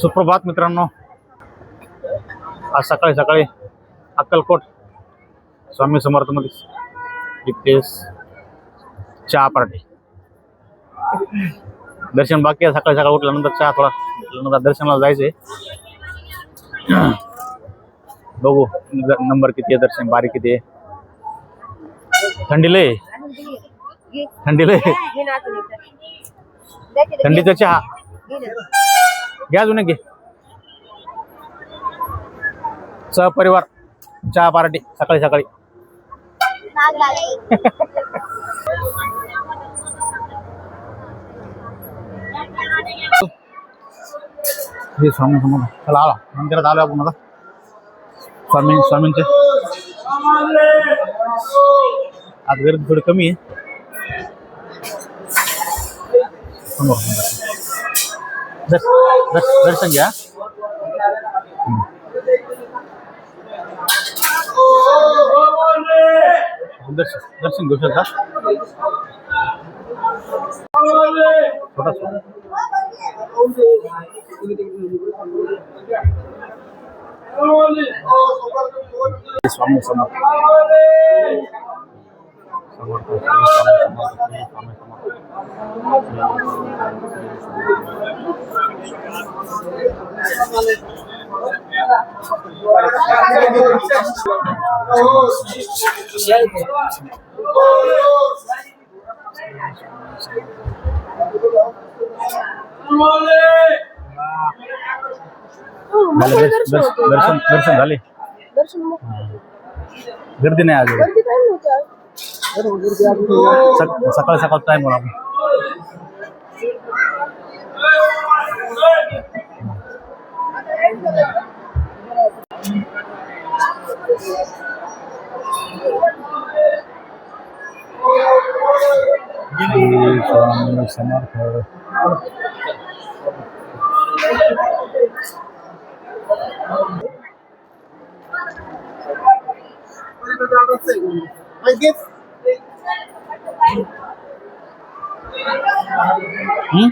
सुप्रभात मित्रांनो. आज सकाळी सकाळी अक्कलकोट स्वामी समर्थमध्ये जितेश चहा पार्टी दर्शन बाकी आहे. सकाळी सकाळी उठल्यानंतर चहा थोडा उठल्यानंतर दर्शनाला जायचंय. बघू नंबर किती आहे दर्शन बारी किती आहे. थंडी लय थंडी लय थंडीचा चहा. घ्या अजून घे. सहपरिवार चहा पार्टी सकाळी सकाळी. स्वामी समोर चला आला. मंदिरात आलो आपण आता. स्वामी स्वामींचे. आज गर्दी थोडी कमी आहे. समोर दर्श- दर्श- दर्शन घ्या हम्म. दर्शन दर्शन घेऊ शकता छोटा स्वामी समर्थ समर्थ स्वामी समर्थ स्वामी समर्थ झाले दर्श- दर्श- दर्शन दर्शन झाले. गर्दी नाही आली सक- सकाळ सकाळ टाइम होणार समर्थ Thank you. हम्म?